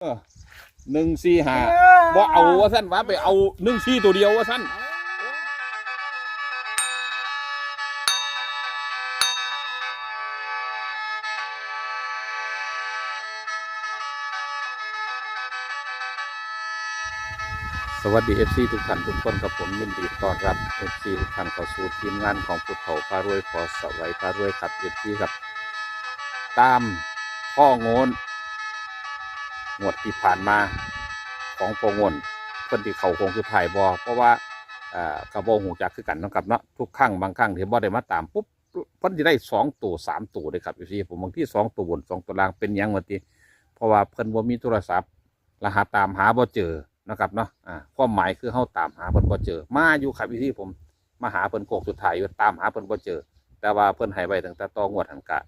เออหนึ่งสี่ห้าบ่เอาว่าสั้นว่าไปเอาหนึ่งสี่ตัวเดียวว่าสั้นสวัสดี FC ทุกท่านทุกคนกับผมยินดีต้อนรับ FC ทุกท่านเข้าสู่ทีมงานของภูเขาพารวยขอสวัยพารวยครับ FC ครับ ตามข้อโงน งวดที่ผ่านมาของโปงนเพิ่นที่เขาคงคือถ่ายบอเพราะว่ากระโบหูจักคือกันเนาะครับเนาะทุกครั้งบางครั้งที่บ่ได้มาตามปุ๊บเพิ่นจะได้สองตัวสามตัวเลยครับอยู่ที่ผมบางที่สองตัวบนสองตัวล่างเป็นยังวันทีเพราะว่าเพิ่นบ่มีโทรศัพท์รหัสตามหาบ่เจอนะครับเนาะอ่าความหมายคือเฮาตามหาเพิ่นบ่เจอ มาอยู่ครับอยู่ที่ผมมาหาเพิ่นโคกสุดท้ายอยู่ตามหาเพิ่นบ่เจอ แต่ว่าเพิ่นให้ไว้ตั้งแต่ตองวดหันกะ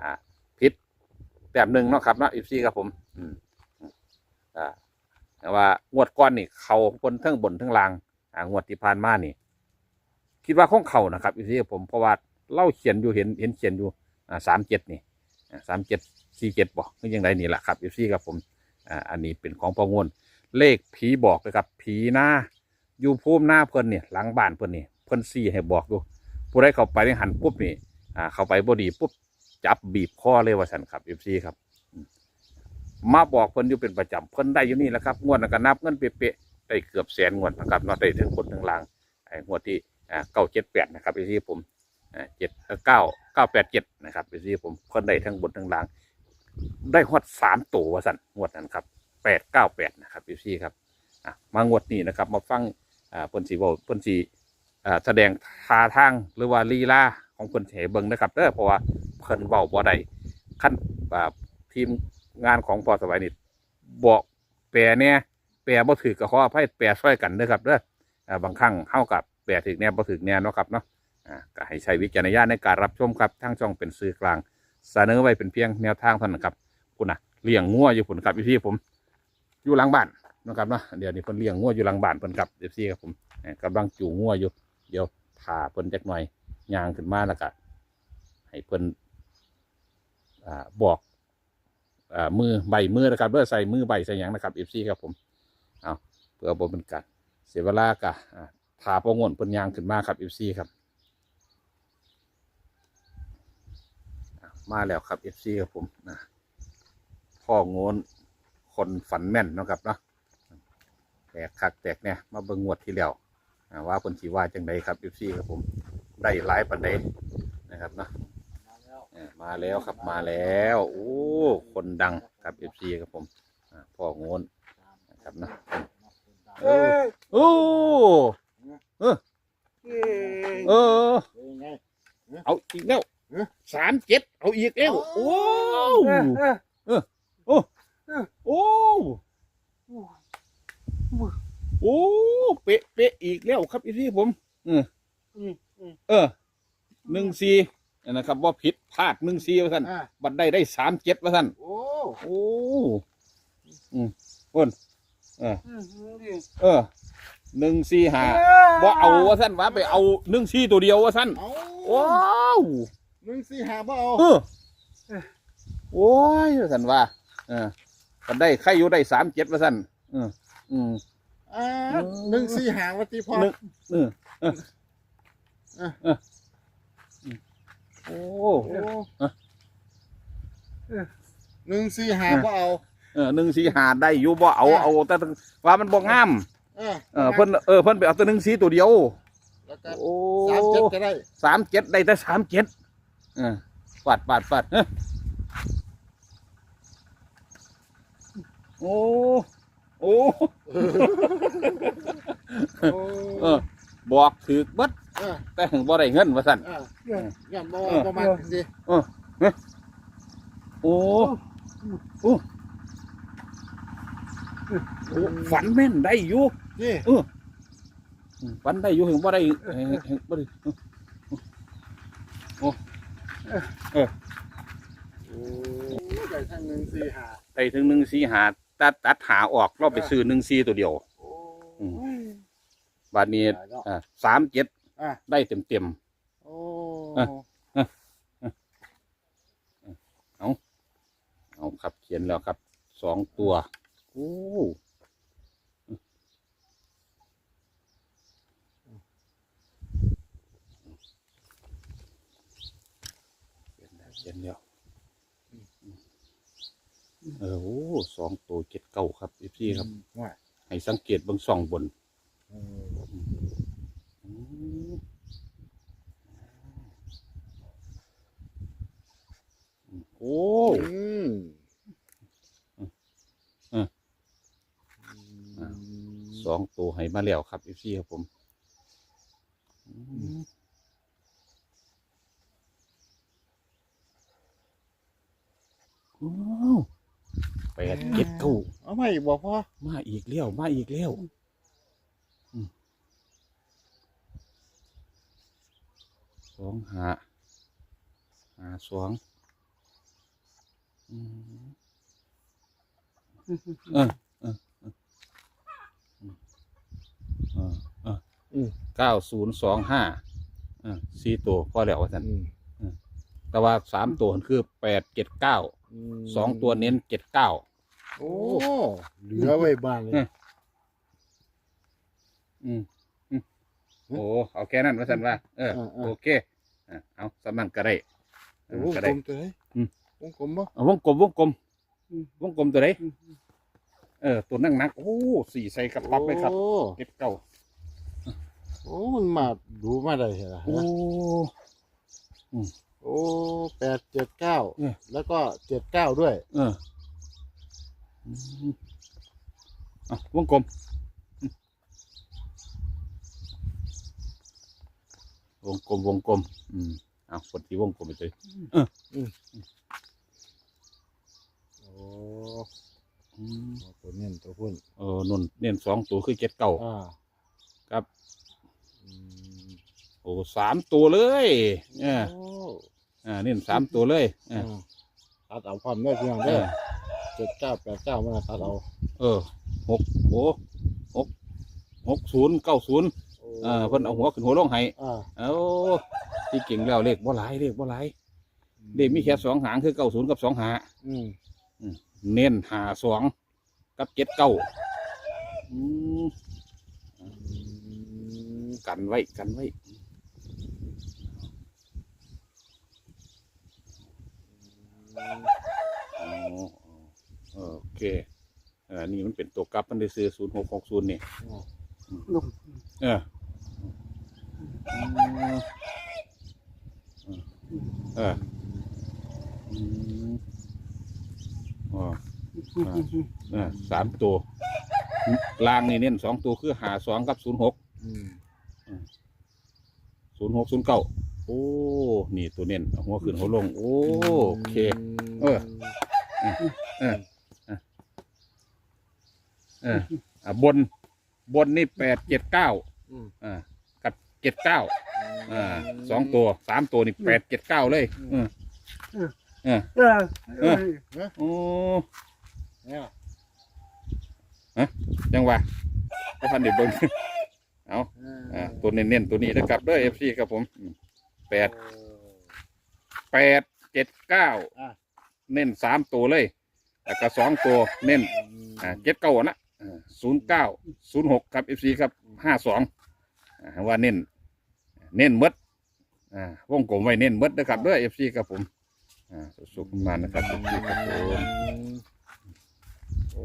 อ่าพิษแบบหนึ่งเนาะครับเนาะอีซีครับผมอืม อ่าแต่ว่างวดก้อนนี่เขาบนทั้งบนทั้งล่างอ่างวดที่ผ่านมานี่ คิดว่าของเขานะครับอีซีครับผมเพราะว่าเล่าเขียนอยู่เห็นเห็นเขียนอยู่อ่าสามเจ็ดนี่สามเจ็ดสี่เจ็ดบอกคือยังไงนี่แหละครับอีซีครับผมอ่าอันนี้เป็นของประงวนเลขผีบอกเลยครับ ผีหน้าอยู่ภูมิหน้าเพิ่นเนี่ยหลังบ้านเพิ่นนี่เพิ่นซี่ให้บอกดูผู้ใดเข้าไปในหันปุ๊บนี่อ่าเข้าไปบ่ดีปุ๊บจับบีบคอเลยว่าสันครับเอฟซีครับ มาบอกเพิ่นอยู่เป็นประจำเพิ่นได้อยู่นี่แหละครับงวดนั้นก็นับเงินเป๊ะๆได้เกือบแสนงวดนะครับเนอได้ถึงบนถึงล่างไอ้งวดที่เก้าเจ็ดแปดนะครับเอฟซีผมเจ็ดเก้าเก้าแปดเจ็ดนะครับเอฟซีผมเพิ่นได้ทั้งบนทั้งล่าง ได้ฮอดสามตัวว่าสันงวดนั้นครับแปดเก้าแปดนะครับเอฟซีครับมางวดนี้นะครับ มาฟังเพิ่นสีบอกเพิ่นสีแสดงท่าทางหรือว่าลีลาของเพิ่นสิให้เบิงนะครับเด้อเพราะว่าเพิ่นเว้าบ่ได้ขั้นทีม งานของพอสบายนี่บอกแปลเนี่ยแปลบ่ถือก็ขออภัยแปลช่วยกันเด้อครับเด้อบางครั้งเฮากับแปลถึกแน่บ่ถึกแน่เนาะครับเนาะอ่าก็ให้ใช้วิจารณญาณในการรับชมครับทางช่องเป็นสื่อกลางเสนอไว้เป็นเพียงแนวทางเท่านั้นครับคุณนะเลี้ยงงัวอยู่พุ่นครับพี่ผม อยู่หลังบ้านนะครับเนาะเดี๋ยวนี้เพิ่นเลี้ยงงัวอยู่หลังบ้านเพิ่นครับ FC ครับผมกำลังจูงงัวอยู่ เดี๋ยวพาเพิ่นจักหน่อยย่างขึ้นมาแล้วก็ให้เพิ่นอบอก อ่ามือใบมือนะครับเพื่อใส่มือใบใส่หยังนะครับเอฟซีครับผมเอาเพื่อบนเป็นการเสียเวลากะอ่าประงวนเพิ่นยางขึ้นมาครับเอฟซีครับมาแล้วครับเอฟซีครับผมนะพ่อโงนคนฝันแม่นนะครับเนาะแตกคักแตกเนี่ยมาเบิ่งงวดที่แล้วว่าเพิ่นสิว่าจังไดครับเอฟซีครับผมได้หลายปันใดนะครับเนาะ อ่อมาแล้วครับมาแล้วโอ้คนดังครับเอฟซีครับผมอ่าพ่อโงนนะครับนะโอ้โอ้เออ เออเป็นไงเอาอีกแล้วเอ๊ะสามเจ็ดเอาอีกแล้วโอ้โอ้โอ้เป๊ะเป๊ะอีกแล้วครับเอฟซีผมเอออืมอืมเออหนึ่งสี่ นะครับว่าผิดพลาดหนึ่งสี่ว่าท่านอ่า บัดได้ได้สามเจ็ดว่าท่านโอ้โอ้อืมคนเอออืมดีเออหนึ่งสี่ห้าบ่เอาว่าท่านว่าไปเอาหนึ่งสี่ตัวเดียวว่าท่านเอาว้าวหนึ่งสี่ห้าบ่เอาเออโอ้ยว่าท่านว่าเออบัดได้ใครอยู่ได้สามเจ็ดว่าท่านอืมอืม อ่าหนึ่งสี่ห้าวันตีพอหนึ่ง เออเออเออเออ โอ้โอ้หนึ่งสี่ห้าบ่เอา เออหนึ่งสี่ห้าได้อยู่บ่เอาเอาแต่ว่ามันบ่งามเออเออเพิ่นเออเพิ่นไปเอาตัวหนึ่งสี่ตัวเดียวแล้วก็โอ้สามเจ็ดก็ได้สามเจ็ดได้แต่สามเจ็ดเออปาดปาดปาดเอ้อโอ้โอ้โอ้ เออ บอกถือเบัดเออแต่ถึงบ่ได้เงินว่าสั่น เออเงี้ยบ่เอาประมาณสิโอ้โอ้โอ้ฝันแม่นได้อยู่นี่ฝันได้อยู่ถึงบ่ได้เอ้ยถึงบ่ได้โอ้ได้ทั้งหนึ่งสี่ห้าได้ถึงหนึ่งสี่หาตัดตัดหาออกเราไปซื้อหนึ่งสี่ตัวเดียวโอ้อืมบาทนี้ได้เนาะอ่าสามเจ็ด อะ ได้เต็มเต็มโอ้อะๆเอาครับเขียนแล้วครับสองตัวโอ้เย็นแล้วเย็นแล้วเออโอ้สองตัวเจ็ดเก้าครับพี่ครับว่าให้สังเกตเบางส่องบนเออ อืมโอ้ อืม อืม สองตัว ให้มาแล้วครับพี่ครับผมอืมว้าวแปดเจ็ดเก้าเอาไม่บอกพ่อมาอีกแล้วมาอีกแล้วอืมสองหาหาสองอืมเออเออเออเออเอออืม เก้าศูนย์สองห้าเออสี่ตัวพอแล้วว่าท่านอืมแต่ว่าสามตัวคือแปดเจ็ดเก้ามสองตัวเน้นเจ็ดเก้า โอ้เหลือไว้บ้านเลย อืม อืมอืมโอ้เอาแค่นั้นว่าสันว่าเออโอเคอะเอาสำนันก็ได้เออวงก็กลได้ มตัวไหนอืม วงกลมบ่ เอาวงกลมวงกลมวงกลมตัวไหนเออตัวนั่งนักโอ้สี่ใส่กระปับเลยครับโอ้เก็ดเก้า โอ้มันมาดูมาได้เหรอโอ้ โอ้แปดเจ็ดเก้าเออ แล้วก็เจ็ดเก้าด้วยเอออืมเอาวงกลมอืมวงกลมวงกลม อืมเอาคนที่วงกลมไปเลยโอ้อืมตัวเน้นตัวพุ่นเออนุ่นเน้นสองตัวคือเจ็ดเก้าอ่า ครับ อืม โอ้สามตัวเลยเออโอ้อ่าเน้นสามตัวเลยเอออ่าตัดเอาความได้เพียงเอเด้ออเจ็ดเก้าแปดเก้ามันตัดเอาเออหกโอ้หกหกศูนย์เก้าศูนย์โอ้เออเพิ่นเอาหัวขึ้นหัวลงให้อ่าเอาที่เก่งแล้วเลขบ่หลายเลขบ่หลายเลขมีแค่สองหางคือเก้าศูนย์กับสองหาอืมเน้นหาสองกับเจ็ดเก้าอืมอืมกันไว้กันไว้ อ๋อโอเคเออนี่มันเป็นตัวกลับมันได้ซื้อศูนย์หกหกศูนย์นี่ลูกเออเอออืมอ๋อเออสามตัวลางนี่เน้นสองตัวคือหาสองกับศูนย์หกอืมศูนย์หกศูนย์เก้า โอ้ นี่ตัวเน้นเอาหัวขึ้นหัวลง โอ้โอเคเออเออ เออ เอออะบน บนนี่แปดเจ็ดเก้าอืม อ่ากับเจ็ดเก้าอ่าสองตัวสามตัวนี่แปดเจ็ดเก้าเลยเออเออ เออเออ โอ้เนี่ยยังวะก็พันเด็ดเบิ้งเอาอ่าตัวเน้นๆตัวนี้นะครับเด้อเอฟซีครับผมอืม แปดแปดเจ็ดเก้าอ่าเน้นสามตัวเลยแล้วก็สองตัวเน้นอ่าเจ็ดเก้านะศูนย์เก้าศูนย์หกครับเอฟซีครับห้าสองว่าเน้นเน้นหมดอ่าวงกลมไว้เน้นหมดนะครับเด้อเอฟซีครับผมอ่าสุขๆมานะครับเอฟซีครับผม โอ้